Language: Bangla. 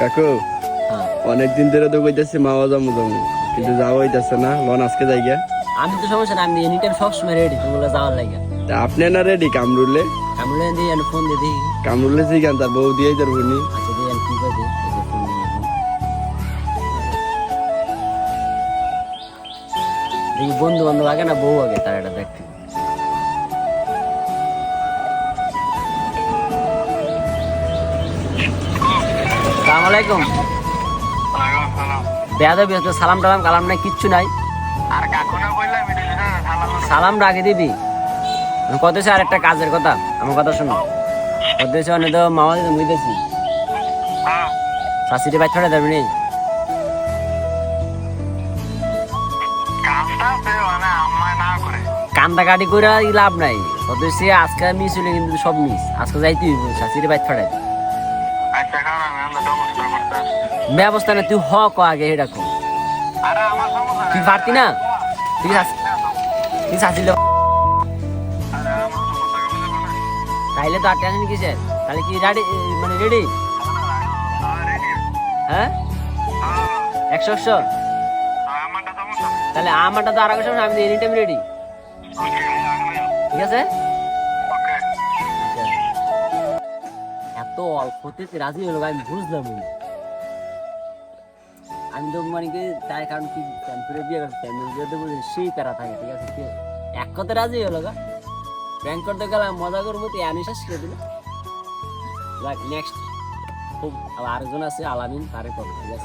কাকু হ্যাঁ। অনেকদিন ধরে তো কইতাছি মাওয়া যামু যামু কিন্তু যাওয়া হইতাছে না লন আজকে যাই গিয়া আমি তো সমস্যা না আমি এনি টাইম সবসময় রেডি তোমাগুলো যাওয়ার লাগে। তা আপনি না রেডি কামরুলে? আমি দিই আমি ফোন দিয়ে দিই। কামরুলে জিগান তার বউ দিয়ে যার ভুনি আচ্ছা দিই আমি কি করে? দিই যে দিয়ে। দেখি বন্ধু বান্ধব আগে না বউ আগে তার এটা দেখতে। সালাম আলাইকুম। বেয়াদবি হচ্ছে সালাম টালাম কালাম নাই কিচ্ছু নাই। সালাম রাখে দিবি। কত আর একটা কাজের কথা আমার কথা শোনো। কত অনেক তো মামা দিতে মুইতেছি শাশুড়ি বাই ছড়ে দেবে নেই কান্দা কাটি করে। লাভ নাই। কত সে আজকে মিস হলে কিন্তু সব মিস। আজকে যাইতে হইব শাশুড়ি বাই ছড়াই ব্যবস্থা না তুই হ ক আগে এটা কো তুই পারতি না? তুই তুই তাইলে তো আর টেনশন কিসে তাহলে কি রেডি মানে রেডি হ্যাঁ? একশো একশো? তাহলে আমারটা তো আর একশো আমি এনি টাইম রেডি ঠিক আছে? রাজি হলো আমি বুঝলাম আমি তো মানে কি তার কারণ কি বিয়ে সেই প্যারা থাকে, ঠিক আছে? এক কথা রাজি হলো গা। ব্যাংক করতে গেলাম, মজা করব তো আমি শেষ করে নেক্সট খুব আবার আরেকজন আছে, আলামিন, তারে করব, ঠিক আছে?